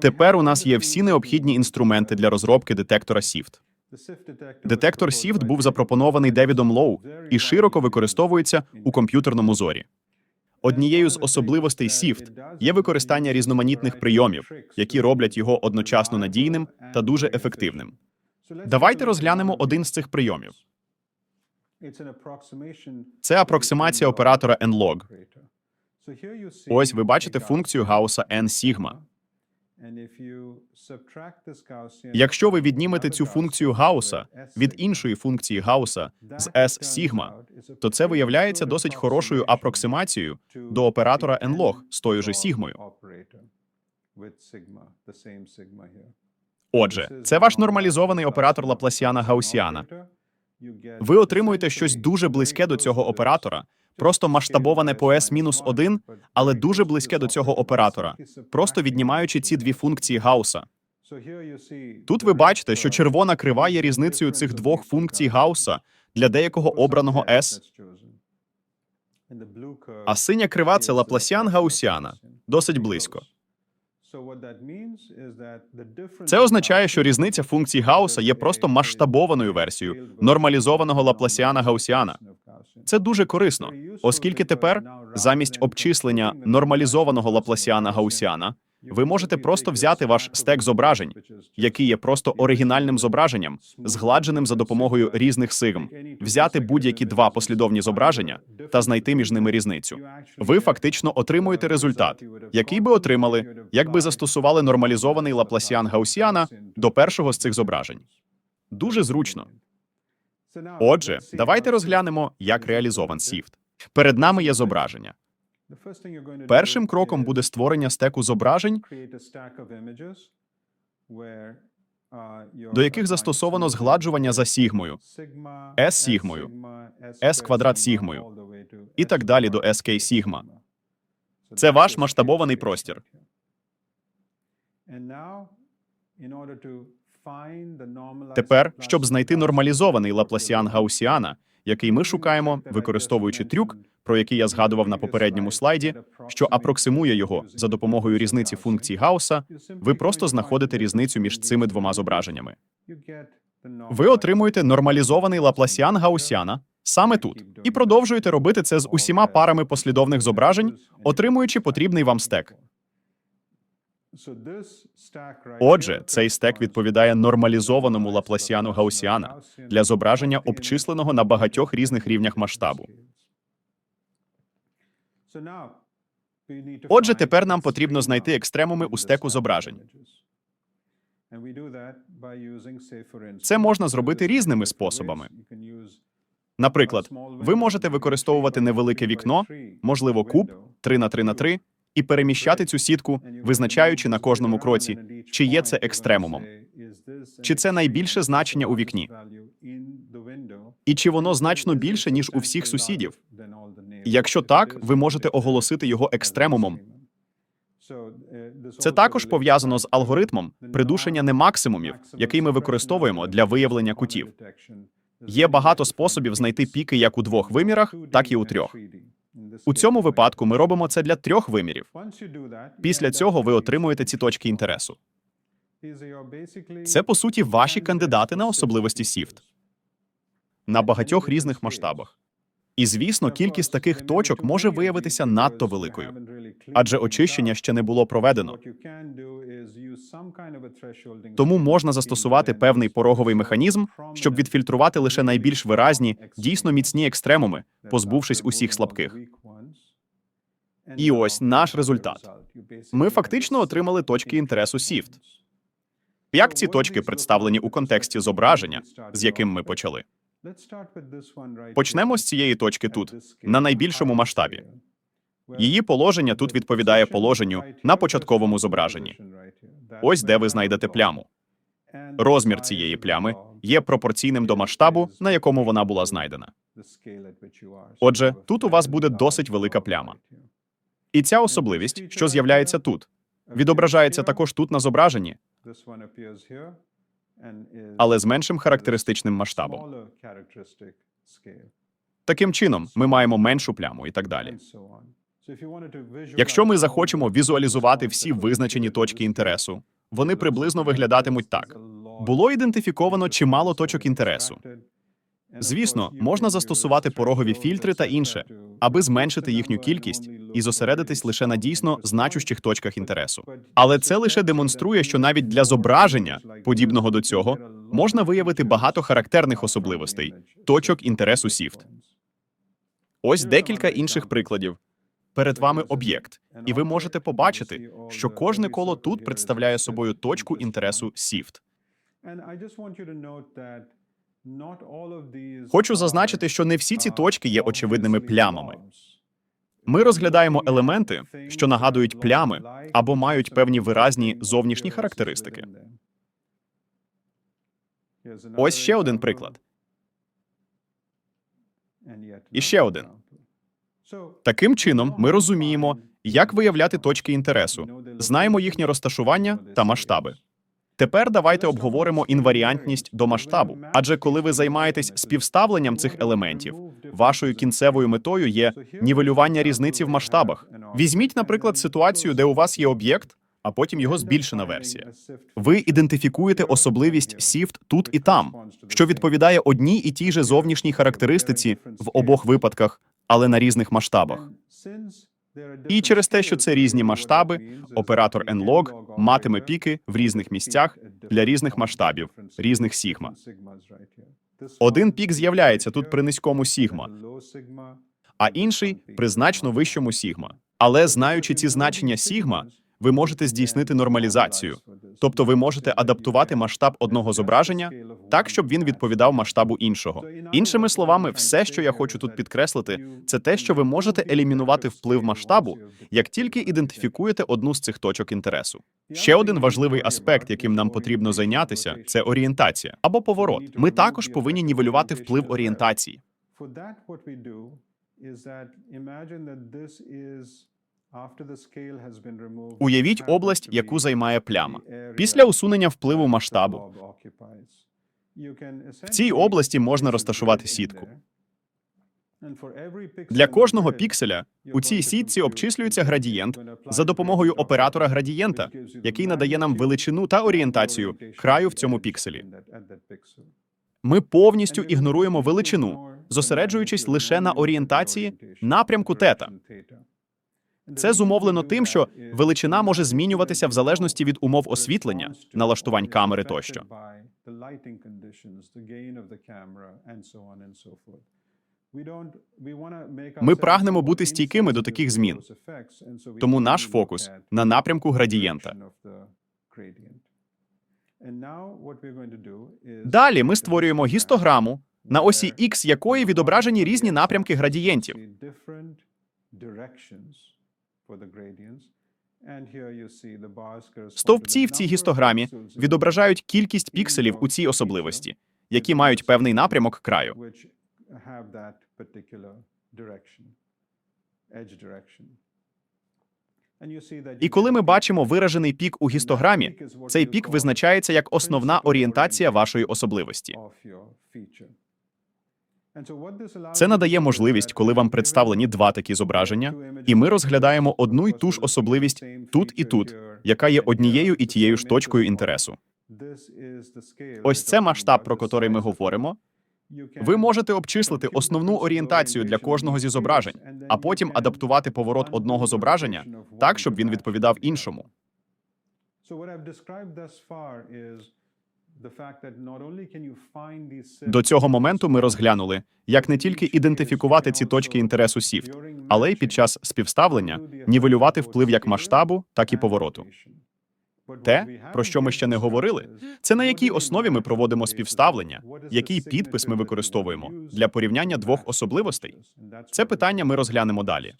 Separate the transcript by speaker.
Speaker 1: Тепер у нас є всі необхідні інструменти для розробки детектора SIFT. Детектор SIFT був запропонований Девідом Лоу і широко використовується у комп'ютерному зорі. Однією з особливостей SIFT є використання різноманітних прийомів, які роблять його одночасно надійним та дуже ефективним. Давайте розглянемо один з цих прийомів. Це апроксимація оператора nlog. Ось ви бачите функцію Гауса n-сігма. Якщо ви віднімете цю функцію Гауса від іншої функції Гауса з S сігма, то це виявляється досить хорошою апроксимацією до оператора nlog з тою же сігмою. Отже, це ваш нормалізований оператор Лапласіана Гаусіана. Ви отримуєте щось дуже близьке до цього оператора, просто масштабоване по S-1, але дуже близьке до цього оператора, просто віднімаючи ці дві функції Гауса. Тут ви бачите, що червона крива є різницею цих двох функцій Гауса для деякого обраного S, а синя крива це Лапласіан Гаусіана. Досить близько. Це означає, що різниця функцій Гауса є просто масштабованою версією нормалізованого Лапласіана Гаусіана. Це дуже корисно, оскільки тепер замість обчислення нормалізованого Лапласіана Гаусіана ви можете просто взяти ваш стек зображень, який є просто оригінальним зображенням, згладженим за допомогою різних сигм, взяти будь-які два послідовні зображення та знайти між ними різницю. Ви фактично отримуєте результат, який би отримали, якби застосували нормалізований Лапласіан Гаусіана до першого з цих зображень. Дуже зручно. Отже, давайте розглянемо, як реалізован SIFT. Перед нами є зображення. Першим кроком буде створення стеку зображень, до яких застосовано згладжування за сігмою, S сігмою, S квадрат сігмою і так далі до SK сігма. Це ваш масштабований простір. Тепер, щоб знайти нормалізований Лапласіан Гаусіана, який ми шукаємо, використовуючи трюк, про який я згадував на попередньому слайді, що апроксимує його за допомогою різниці функцій Гауса, ви просто знаходите різницю між цими двома зображеннями. Ви отримуєте нормалізований Лапласіан Гаусіана саме тут і продовжуєте робити це з усіма парами послідовних зображень, отримуючи потрібний вам стек. Отже, цей стек відповідає нормалізованому Лапласіану Гаусіана для зображення обчисленого на багатьох різних рівнях масштабу. Отже, тепер нам потрібно знайти екстремуми у стеку зображень. Це можна зробити різними способами. Наприклад, ви можете використовувати невелике вікно, можливо, куб 3 на 3 на 3 і переміщати цю сітку, визначаючи на кожному кроці, чи є це екстремумом, чи це найбільше значення у вікні, і чи воно значно більше ніж у всіх сусідів. Якщо так, ви можете оголосити його екстремумом. Це також пов'язано з алгоритмом придушення немаксимумів, який ми використовуємо для виявлення кутів. Є багато способів знайти піки як у двох вимірах, так і у трьох. У цьому випадку ми робимо це для трьох вимірів. Після цього ви отримуєте ці точки інтересу. Це по суті ваші кандидати на особливості SIFT на багатьох різних масштабах. І звісно, кількість таких точок може виявитися надто великою, адже очищення ще не було проведено. Тому можна застосувати певний пороговий механізм, щоб відфільтрувати лише найбільш виразні, дійсно міцні екстремуми, позбувшись усіх слабких. І ось наш результат. Ми фактично отримали точки інтересу SIFT. Як ці точки представлені у контексті зображення, з яким ми почали? Почнемо з цієї точки тут, на найбільшому масштабі. Її положення тут відповідає положенню на початковому зображенні. Ось де ви знайдете пляму. Розмір цієї плями є пропорційним до масштабу, на якому вона була знайдена. Отже, тут у вас буде досить велика пляма. І ця особливість, що з'являється тут, відображається також тут на зображенні, але з меншим характеристичним масштабом. Таким чином, ми маємо меншу пляму і так далі. Якщо ми захочемо візуалізувати всі визначені точки інтересу, вони приблизно виглядатимуть так: було ідентифіковано чимало точок інтересу. Звісно, можна застосувати порогові фільтри та інше, аби зменшити їхню кількість і зосередитись лише на дійсно значущих точках інтересу. Але це лише демонструє, що навіть для зображення, подібного до цього, можна виявити багато характерних особливостей точок інтересу SIFT. Ось декілька інших прикладів. Перед вами об'єкт, і ви можете побачити, що кожне коло тут представляє собою точку інтересу SIFT.
Speaker 2: Хочу зазначити, що не всі ці точки є очевидними плямами.
Speaker 1: Ми розглядаємо елементи, що нагадують плями або мають певні виразні зовнішні характеристики.
Speaker 2: Ось ще один приклад.
Speaker 1: І ще один. Таким чином, ми розуміємо, як виявляти точки інтересу, знаємо їхнє розташування та масштаби. Тепер давайте обговоримо інваріантність до масштабу. Адже коли ви займаєтесь співставленням цих елементів, вашою кінцевою метою є нівелювання різниці в масштабах. Візьміть, наприклад, ситуацію, де у вас є об'єкт, а потім його збільшена версія. Ви ідентифікуєте особливість SIFT тут і там, що відповідає одній і тій же зовнішній характеристиці в обох випадках, але на різних масштабах. І через те, що це різні масштаби, оператор nlog матиме піки в різних місцях для різних масштабів, різних сігма. Один пік з'являється тут при низькому сігма, а інший при значно вищому сігма. Але знаючи ці значення сігма, ви можете здійснити нормалізацію, тобто ви можете адаптувати масштаб одного зображення так, щоб він відповідав масштабу іншого. Іншими словами, все, що я хочу тут підкреслити, це те, що ви можете елімінувати вплив масштабу, як тільки ідентифікуєте одну з цих точок інтересу. Ще один важливий аспект, яким нам потрібно зайнятися, це орієнтація або поворот. Ми також повинні нівелювати вплив орієнтації. Уявіть область, яку займає пляма. Після усунення впливу масштабу в цій області можна розташувати сітку. Для кожного пікселя у цій сітці обчислюється градієнт за допомогою оператора градієнта, який надає нам величину та орієнтацію краю в цьому пікселі. Ми повністю ігноруємо величину, зосереджуючись лише на орієнтації напрямку тета. Це зумовлено тим, що величина може змінюватися в залежності від умов освітлення, налаштувань камери тощо.
Speaker 2: Ми прагнемо бути стійкими до таких змін,
Speaker 1: Тому наш фокус на напрямку градієнта. Далі ми створюємо гістограму, на осі X якої відображені різні напрямки градієнтів. Стовпці в цій гістограмі відображають кількість пікселів у цій особливості, які мають певний напрямок краю. І коли ми бачимо виражений пік у гістограмі, цей пік визначається як основна орієнтація вашої особливості. Це надає можливість, коли вам представлені два такі зображення, і ми розглядаємо одну й ту ж особливість тут і тут, яка є однією і тією ж точкою інтересу. Ось це масштаб, про котрий ми говоримо. Ви можете обчислити основну орієнтацію для кожного зі зображень, а потім адаптувати поворот одного зображення так, щоб він відповідав іншому. До цього моменту ми розглянули, як не тільки ідентифікувати ці точки інтересу SIFT, але й під час співставлення нівелювати вплив як масштабу, так і повороту. Те, про що ми ще не говорили, це на якій основі ми проводимо співставлення, який підпис ми використовуємо для порівняння двох особливостей. Це питання ми розглянемо далі.